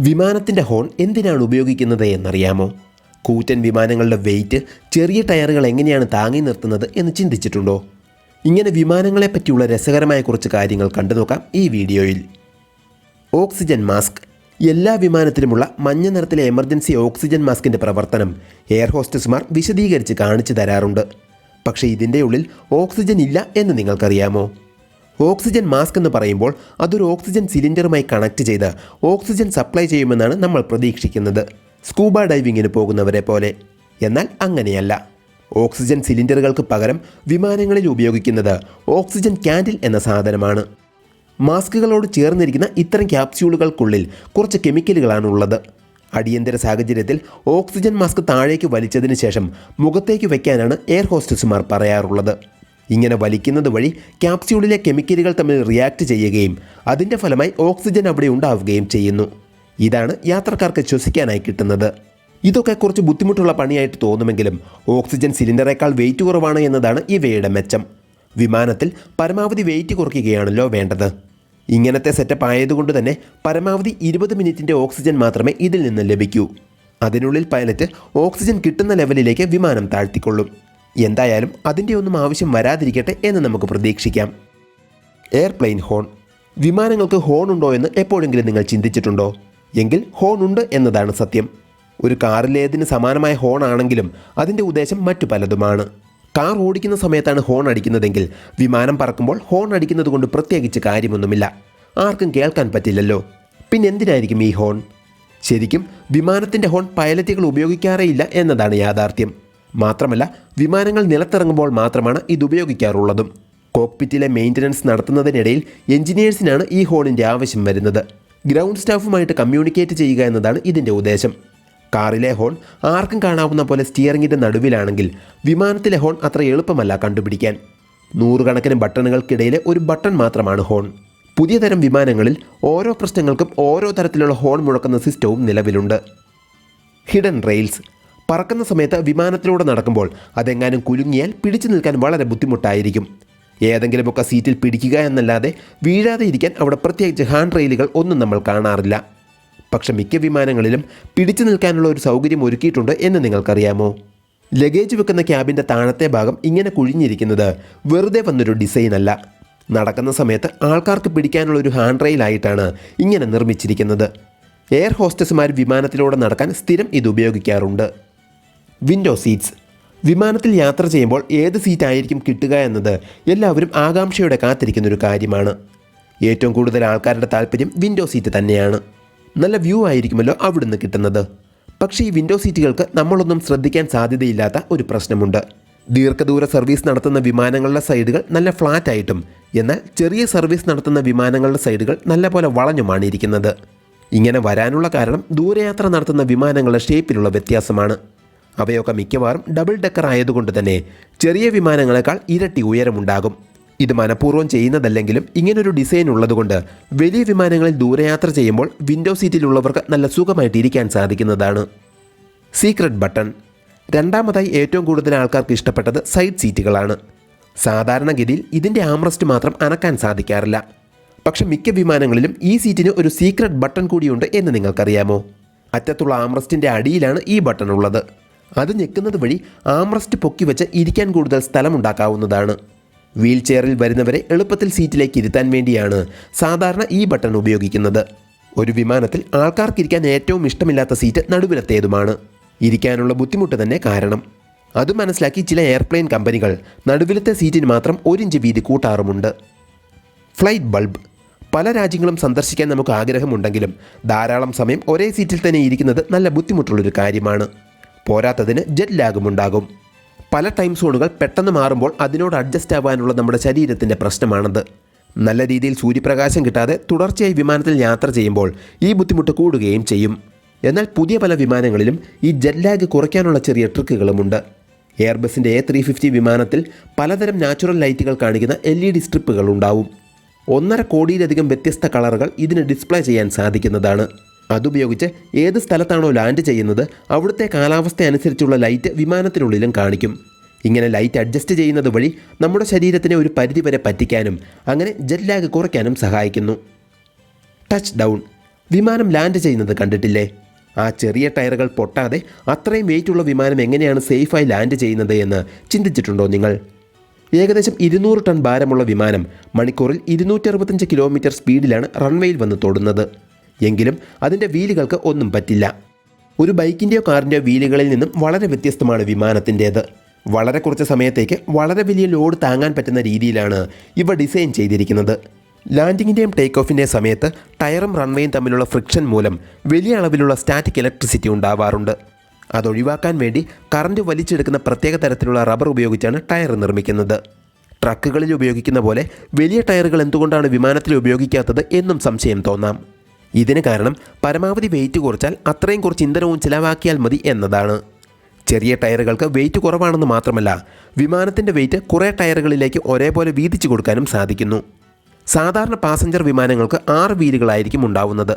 വിമാനത്തിന്റെ ഹോൺ എന്തിനാണ് ഉപയോഗിക്കുന്നത് എന്നറിയാമോ? കൂറ്റൻ വിമാനങ്ങളുടെ വെയിറ്റ് ചെറിയ ടയറുകൾ എങ്ങനെയാണ് താങ്ങി നിർത്തുന്നത് എന്ന് ചിന്തിച്ചിട്ടുണ്ടോ? ഇങ്ങനെ വിമാനങ്ങളെ പറ്റിയുള്ള രസകരമായ കുറച്ച് കാര്യങ്ങൾ കണ്ടു നോക്കാം ഈ വീഡിയോയിൽ. Oxygen mask. എല്ലാ വിമാനത്തിലുമുള്ള മഞ്ഞ നിറത്തിലെ എമർജൻസി ഓക്സിജൻ മാസ്കിന്റെ പ്രവർത്തനം എയർ ഹോസ്റ്റസ്മാർ വിശദീകരിച്ച് കാണിച്ചു തരാറുണ്ട്. പക്ഷേ ഇതിന്റെ ഉള്ളിൽ ഓക്സിജൻ ഇല്ല എന്ന് നിങ്ങൾക്കറിയാമോ? ഓക്സിജൻ മാസ്ക് എന്ന് പറയുമ്പോൾ അതൊരു ഓക്സിജൻ സിലിണ്ടറുമായി കണക്ട് ചെയ്ത് ഓക്സിജൻ സപ്ലൈ ചെയ്യുമെന്നാണ് നമ്മൾ പ്രതീക്ഷിക്കുന്നത്. സ്കൂബ ഡൈവിങ്ങിന് പോകുന്നവരെ പോലെ. എന്നാൽ അങ്ങനെയല്ല. ഓക്സിജൻ സിലിണ്ടറുകൾക്ക് പകരം വിമാനങ്ങളിൽ ഉപയോഗിക്കുന്നത് ഓക്സിജൻ ക്യാൻഡിൽ എന്ന സാധനമാണ്. മാസ്കുകളോട് ചേർന്നിരിക്കുന്ന ഇത്തരം ക്യാപ്സ്യൂളുകൾക്കുള്ളിൽ കുറച്ച് കെമിക്കലുകളാണ് ഉള്ളത് അടിയന്തര സാഹചര്യത്തിൽ ഓക്സിജൻ മാസ്ക് താഴേക്ക് വലിച്ചതിന് ശേഷം മുഖത്തേക്ക് വയ്ക്കാനാണ് എയർ ഹോസ്റ്റസുമാർ പറയാറുള്ളത്. ഇങ്ങനെ വലിക്കുന്നത് വഴി ക്യാപ്സ്യൂളിലെ കെമിക്കലുകൾ തമ്മിൽ റിയാക്ട് ചെയ്യുകയും അതിന്റെ ഫലമായി ഓക്സിജൻ അവിടെ ഉണ്ടാവുകയും ചെയ്യുന്നു. ഇതാണ് യാത്രക്കാർക്ക് ശ്വസിക്കാനായി കിട്ടുന്നത്. ഇതൊക്കെ കുറച്ച് ബുദ്ധിമുട്ടുള്ള പണിയായിട്ട് തോന്നുമെങ്കിലും ഓക്സിജൻ സിലിണ്ടറേക്കാൾ വെയിറ്റ് കുറവാണ് എന്നതാണ് ഇവയുടെ മെച്ചം. വിമാനത്തിൽ പരമാവധി വെയിറ്റ് കുറയ്ക്കുകയാണല്ലോ വേണ്ടത്. ഇങ്ങനത്തെ സെറ്റപ്പ് ആയതുകൊണ്ട് തന്നെ പരമാവധി ഇരുപത് മിനിറ്റിന്റെ ഓക്സിജൻ മാത്രമേ ഇതിൽ നിന്ന് ലഭിക്കൂ. അതിനുള്ളിൽ പൈലറ്റ് ഓക്സിജൻ കിട്ടുന്ന ലെവലിലേക്ക് വിമാനം താഴ്ത്തിക്കൊള്ളും. എന്തായാലും അതിന്റെ ഒന്നും ആവശ്യം വരാതിരിക്കട്ടെ എന്ന് നമുക്ക് പ്രതീക്ഷിക്കാം. എയർപ്ലെയിൻ ഹോൺ വിമാനങ്ങൾക്ക് ഹോൺ ഉണ്ടോ എന്ന് എപ്പോഴെങ്കിലും നിങ്ങൾ ചിന്തിച്ചിട്ടുണ്ടോ? എങ്കിൽ ഹോൺ ഉണ്ട് എന്നതാണ് സത്യം. ഒരു കാറിലേതിന് സമാനമായ ഹോൺ ആണെങ്കിലും അതിന്റെ ഉദ്ദേശം മറ്റു പലതുമാണ്. കാർ ഓടിക്കുന്ന സമയത്താണ് ഹോൺ അടിക്കുന്നതെങ്കിൽ വിമാനം പറക്കുമ്പോൾ ഹോൺ അടിക്കുന്നത് കൊണ്ട് പ്രത്യേകിച്ച് കാര്യമൊന്നുമില്ല. ആർക്കും കേൾക്കാൻ പറ്റില്ലല്ലോ. പിന്നെ എന്തിനായിരിക്കും ഈ ഹോൺ ശരിക്കും വിമാനത്തിന്റെ ഹോൺ പൈലറ്റുകൾ ഉപയോഗിക്കാറേയില്ല എന്നതാണ് യാഥാർത്ഥ്യം. മാത്രമല്ല വിമാനങ്ങൾ നിലത്തിറങ്ങുമ്പോൾ മാത്രമാണ് ഇത് ഉപയോഗിക്കാറുള്ളതും. കോക്പിറ്റിലെ മെയിന്റനൻസ് നടത്തുന്നതിനിടയിൽ എഞ്ചിനീയേഴ്സിനാണ് ഈ ഹോണിന്റെ ആവശ്യം വരുന്നത്. ഗ്രൗണ്ട് സ്റ്റാഫുമായിട്ട് കമ്മ്യൂണിക്കേറ്റ് ചെയ്യുക എന്നതാണ് ഇതിന്റെ ഉദ്ദേശം. കാറിലെ ഹോൺ ആർക്കും കാണാവുന്ന പോലെ സ്റ്റിയറിംഗിന്റെ നടുവിലാണെങ്കിൽ വിമാനത്തിലെ ഹോൺ അത്ര എളുപ്പമല്ല കണ്ടുപിടിക്കാൻ. നൂറുകണക്കിന് ബട്ടണുകൾക്കിടയിലെ ഒരു ബട്ടൺ മാത്രമാണ് ഹോൺ. പുതിയ തരം വിമാനങ്ങളിൽ ഓരോ പ്രശ്നങ്ങൾക്കും ഓരോ തരത്തിലുള്ള ഹോൺ മുഴക്കുന്ന സിസ്റ്റവും നിലവിലുണ്ട്. Hidden rails. പറക്കുന്ന സമയത്ത് വിമാനത്തിലൂടെ നടക്കുമ്പോൾ അതെങ്ങാനും കുലുങ്ങിയാൽ പിടിച്ചു നിൽക്കാൻ വളരെ ബുദ്ധിമുട്ടായിരിക്കും. ഏതെങ്കിലുമൊക്കെ സീറ്റിൽ പിടിക്കുക എന്നല്ലാതെ വീഴാതെ ഇരിക്കാൻ അവിടെ പ്രത്യേകിച്ച് ഹാൻഡ് റെയിലുകൾ ഒന്നും നമ്മൾ കാണാറില്ല. പക്ഷെ മിക്ക വിമാനങ്ങളിലും പിടിച്ചു നിൽക്കാനുള്ള ഒരു സൗകര്യം ഒരുക്കിയിട്ടുണ്ട് എന്ന് നിങ്ങൾക്കറിയാമോ? ലഗേജ് വെക്കുന്ന ക്യാബിന്റെ താഴത്തെ ഭാഗം ഇങ്ങനെ കുഴിഞ്ഞിരിക്കുന്നത് വെറുതെ വന്നൊരു ഡിസൈൻ അല്ല നടക്കുന്ന സമയത്ത് ആൾക്കാർക്ക് പിടിക്കാനുള്ള ഒരു ഹാൻഡ് റെയിലായിട്ടാണ് ഇങ്ങനെ നിർമ്മിച്ചിരിക്കുന്നത്. എയർ ഹോസ്റ്റസുമാർ വിമാനത്തിലൂടെ നടക്കാൻ സ്ഥിരം ഇത് ഉപയോഗിക്കാറുണ്ട്. വിൻഡോ സീറ്റ്സ് വിമാനത്തിൽ യാത്ര ചെയ്യുമ്പോൾ ഏത് സീറ്റ് ആയിരിക്കും കിട്ടുക എന്നത് എല്ലാവരും ആകാംക്ഷയോടെ കാത്തിരിക്കുന്ന ഒരു കാര്യമാണ്. ഏറ്റവും കൂടുതൽ ആൾക്കാരുടെ താല്പര്യം വിൻഡോ സീറ്റ് തന്നെയാണ്. നല്ല വ്യൂ ആയിരിക്കുമല്ലോ അവിടുന്ന് കിട്ടുന്നത്. പക്ഷേ ഈ വിൻഡോ സീറ്റുകൾക്ക് നമ്മളൊന്നും ശ്രദ്ധിക്കാൻ സാധ്യതയില്ലാത്ത ഒരു പ്രശ്നമുണ്ട്. ദീർഘദൂര സർവീസ് നടത്തുന്ന വിമാനങ്ങളുടെ സൈഡുകൾ നല്ല ഫ്ലാറ്റ് ആയിട്ടും എന്നാൽ ചെറിയ സർവീസ് നടത്തുന്ന വിമാനങ്ങളുടെ സൈഡുകൾ നല്ലപോലെ വളഞ്ഞുമാണ് ഇരിക്കുന്നത് ഇങ്ങനെ വരാനുള്ള കാരണം ദൂരയാത്ര നടത്തുന്ന വിമാനങ്ങളുടെ ഷേപ്പിലുള്ള വ്യത്യാസമാണ്. അവയൊക്കെ മിക്കവാറും ഡബിൾ ഡെക്കർ ആയതുകൊണ്ട് തന്നെ ചെറിയ വിമാനങ്ങളെക്കാൾ ഇരട്ടി ഉയരമുണ്ടാകും. ഇത് മനഃപൂർവം ചെയ്യുന്നതല്ലെങ്കിലും ഇങ്ങനൊരു ഡിസൈൻ ഉള്ളതുകൊണ്ട് വലിയ വിമാനങ്ങളിൽ ദൂരയാത്ര ചെയ്യുമ്പോൾ വിൻഡോ സീറ്റിലുള്ളവർക്ക് നല്ല സുഖമായിട്ട് ഇരിക്കാൻ സാധിക്കുന്നതാണ്. സീക്രട്ട് ബട്ടൺ രണ്ടാമതായി ഏറ്റവും കൂടുതൽ ആൾക്കാർക്ക് ഇഷ്ടപ്പെട്ടത് സൈഡ് സീറ്റുകളാണ് സാധാരണഗതിയിൽ ഇതിന്റെ ആംറസ്റ്റ് മാത്രം അനക്കാൻ സാധിക്കാറില്ല. പക്ഷെ മിക്ക വിമാനങ്ങളിലും ഈ സീറ്റിന് ഒരു സീക്രട്ട് ബട്ടൺ കൂടിയുണ്ട് എന്ന് നിങ്ങൾക്കറിയാമോ? അറ്റത്തുള്ള ആംറസ്റ്റിന്റെ അടിയിലാണ് ഈ ബട്ടൺ ഉള്ളത്. അത് ഞെക്കുന്നത് വഴി ആംറസ്റ്റ് പൊക്കി വെച്ച് ഇരിക്കാൻ കൂടുതൽ സ്ഥലമുണ്ടാക്കാവുന്നതാണ്. വീൽ ചെയറിൽ വരുന്നവരെ എളുപ്പത്തിൽ സീറ്റിലേക്ക് ഇരുത്താൻ വേണ്ടിയാണ് സാധാരണ ഈ ബട്ടൺ ഉപയോഗിക്കുന്നത്. ഒരു വിമാനത്തിൽ ആൾക്കാർക്കിരിക്കാൻ ഏറ്റവും ഇഷ്ടമില്ലാത്ത സീറ്റ് നടുവിലത്തേതുമാണ്. ഇരിക്കാനുള്ള ബുദ്ധിമുട്ട് തന്നെ കാരണം. അത് മനസ്സിലാക്കി ചില എയർപ്ലെയിൻ കമ്പനികൾ നടുവിലത്തെ സീറ്റിന് മാത്രം ഒരിഞ്ച് വീതി കൂട്ടാറുമുണ്ട്. Flight bulb. പല രാജ്യങ്ങളും സന്ദർശിക്കാൻ നമുക്ക് ആഗ്രഹമുണ്ടെങ്കിലും ധാരാളം സമയം ഒരേ സീറ്റിൽ തന്നെ ഇരിക്കുന്നത് നല്ല ബുദ്ധിമുട്ടുള്ളൊരു കാര്യമാണ്. പോരാത്തതിന് ജെറ്റ് ലാഗും ഉണ്ടാകും. പല ടൈം സോണുകൾ പെട്ടെന്ന് മാറുമ്പോൾ അതിനോട് അഡ്ജസ്റ്റ് ആവാനുള്ള നമ്മുടെ ശരീരത്തിന്റെ പ്രശ്നമാണത്. നല്ല രീതിയിൽ സൂര്യപ്രകാശം കിട്ടാതെ തുടർച്ചയായി വിമാനത്തിൽ യാത്ര ചെയ്യുമ്പോൾ ഈ ബുദ്ധിമുട്ട് കൂടുകയും ചെയ്യും. എന്നാൽ പുതിയ പല വിമാനങ്ങളിലും ഈ ജെറ്റ് ലാഗ് കുറയ്ക്കാനുള്ള ചെറിയ ട്രിക്കുകളുമുണ്ട് എയർബസിന്റെ എ ത്രീ ഫിഫ്റ്റി വിമാനത്തിൽ പലതരം നാച്ചുറൽ ലൈറ്റുകൾ കാണിക്കുന്ന എൽ ഇ ഡി സ്ട്രിപ്പുകൾ ഉണ്ടാവും. ഒന്നര കോടിയിലധികം വ്യത്യസ്ത കളറുകൾ ഇതിന് ഡിസ്പ്ലേ ചെയ്യാൻ സാധിക്കുന്നതാണ്. അതുപയോഗിച്ച് ഏത് സ്ഥലത്താണോ ലാൻഡ് ചെയ്യുന്നത് അവിടുത്തെ കാലാവസ്ഥ അനുസരിച്ചുള്ള ലൈറ്റ് വിമാനത്തിനുള്ളിലും കാണിക്കും. ഇങ്ങനെ ലൈറ്റ് അഡ്ജസ്റ്റ് ചെയ്യുന്നത് വഴി നമ്മുടെ ശരീരത്തിനെ ഒരു പരിധിവരെ പറ്റിക്കാനും അങ്ങനെ ജെറ്റ് ലാഗ് കുറയ്ക്കാനും സഹായിക്കുന്നു. ടച്ച് ഡൗൺ വിമാനം ലാൻഡ് ചെയ്യുന്നത് കണ്ടിട്ടില്ലേ? ആ ചെറിയ ടയറുകൾ പൊട്ടാതെ അത്രയും വെയിറ്റുള്ള വിമാനം എങ്ങനെയാണ് സേഫായി ലാൻഡ് ചെയ്യുന്നത് എന്ന് ചിന്തിച്ചിട്ടുണ്ടോ നിങ്ങൾ? ഏകദേശം ഇരുന്നൂറ് ടൺ ഭാരമുള്ള വിമാനം മണിക്കൂറിൽ ഇരുന്നൂറ്റി കിലോമീറ്റർ സ്പീഡിലാണ് റൺവേയിൽ വന്ന് തൊടുന്നത്. എങ്കിലും അതിന്റെ വീലുകൾക്ക് ഒന്നും പറ്റില്ല. ഒരു ബൈക്കിന്റെയോ കാറിന്റെയോ വീലുകളിൽ നിന്നും വളരെ വ്യത്യസ്തമാണ് വിമാനത്തിന്റേത് വളരെ കുറച്ച് സമയത്തേക്ക് വളരെ വലിയ ലോഡ് താങ്ങാൻ പറ്റുന്ന രീതിയിലാണ് ഇവ ഡിസൈൻ ചെയ്തിരിക്കുന്നത്. ലാൻഡിങ്ങിന്റെയും ടേക്ക് ഓഫിന്റെയും സമയത്ത് ടയറും റൺവേയും തമ്മിലുള്ള ഫ്രിക്ഷൻ മൂലം വലിയ അളവിലുള്ള സ്റ്റാറ്റിക് ഇലക്ട്രിസിറ്റി ഉണ്ടാവാറുണ്ട്. അതൊഴിവാക്കാൻ വേണ്ടി കറണ്ട് വലിച്ചെടുക്കുന്ന പ്രത്യേക തരത്തിലുള്ള റബ്ബർ ഉപയോഗിച്ചാണ് ടയർ നിർമ്മിക്കുന്നത്. ട്രക്കുകളിൽ ഉപയോഗിക്കുന്ന പോലെ വലിയ ടയറുകൾ എന്തുകൊണ്ടാണ് വിമാനത്തിൽ ഉപയോഗിക്കാത്തത് എന്നും സംശയം തോന്നാം. ഇതിന് കാരണം പരമാവധി വെയിറ്റ് കുറച്ചാൽ അത്രയും കുറച്ച് ഇന്ധനവും ചിലവാക്കിയാൽ മതി എന്നതാണ്. ചെറിയ ടയറുകൾക്ക് വെയിറ്റ് കുറവാണെന്ന് മാത്രമല്ല വിമാനത്തിന്റെ വെയിറ്റ് കുറേ ടയറുകളിലേക്ക് ഒരേപോലെ വീതിച്ചു കൊടുക്കാനും സാധിക്കുന്നു. സാധാരണ പാസഞ്ചർ വിമാനങ്ങൾക്ക് ആറ് വീലുകളായിരിക്കും ഉണ്ടാവുന്നത്.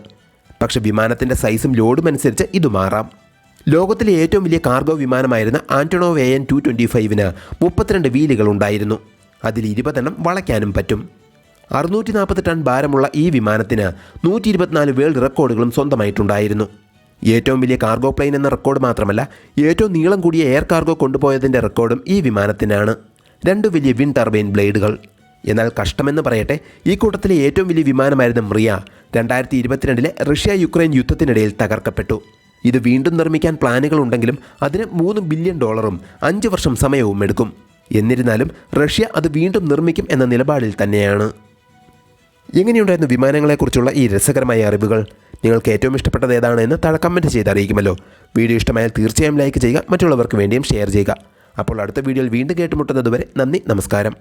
പക്ഷേ വിമാനത്തിന്റെ സൈസും ലോഡും അനുസരിച്ച് ഇത് മാറാം. ലോകത്തിലെ ഏറ്റവും വലിയ cargo വിമാനമായിരുന്ന Antonov A N two twenty ഫൈവിന് മുപ്പത്തിരണ്ട് വീലുകൾ ഉണ്ടായിരുന്നു. അതിൽ ഇരുപതെണ്ണം വളയ്ക്കാനും പറ്റും. അറുന്നൂറ്റി നാൽപ്പത് ടൺ ഭാരമുള്ള ഈ വിമാനത്തിന് നൂറ്റി ഇരുപത്തിനാല് വേൾഡ് റെക്കോർഡുകളും സ്വന്തമായിട്ടുണ്ടായിരുന്നു. ഏറ്റവും വലിയ കാർഗോ പ്ലെയിൻ എന്ന റെക്കോർഡ് മാത്രമല്ല ഏറ്റവും നീളം കൂടിയ എയർ കാർഗോ കൊണ്ടുപോയതിന്റെ റെക്കോർഡും ഈ വിമാനത്തിനാണ്. രണ്ട് വലിയ വിൻ ടർബൈൻ ബ്ലേഡുകൾ. എന്നാൽ കഷ്ടമെന്ന് പറയട്ടെ ഈ കൂട്ടത്തിലെ ഏറ്റവും വലിയ വിമാനമായിരുന്ന മ്രിയ രണ്ടായിരത്തി ഇരുപത്തിരണ്ടിലെ റഷ്യ യുക്രൈൻ യുദ്ധത്തിനിടയിൽ തകർക്കപ്പെട്ടു. ഇത് വീണ്ടും നിർമ്മിക്കാൻ പ്ലാനുകൾ ഉണ്ടെങ്കിലും അതിന് മൂന്ന് ബില്യൺ ഡോളറും അഞ്ച് വർഷം സമയവും എടുക്കും. എന്നിരുന്നാലും റഷ്യ അത് വീണ്ടും നിർമ്മിക്കും എന്ന നിലപാടിൽ തന്നെയാണ്. എങ്ങനെയുണ്ടായിരുന്നു വിമാനങ്ങളെക്കുറിച്ചുള്ള ഈ രസകരമായ അറിവുകൾ? നിങ്ങൾക്ക് ഏറ്റവും ഇഷ്ടപ്പെട്ടത് ഏതാണ് എന്ന് താഴെ കമന്റ് ചെയ്ത് അറിയിക്കുമല്ലോ. വീഡിയോ ഇഷ്ടമായാൽ തീർച്ചയായും ലൈക്ക് ചെയ്യുക മറ്റുള്ളവർക്ക് വേണ്ടിയും ഷെയർ ചെയ്യുക. അപ്പോൾ അടുത്ത വീഡിയോയിൽ വീണ്ടും കേട്ടുമുട്ടുന്നതുവരെ നന്ദി നമസ്കാരം.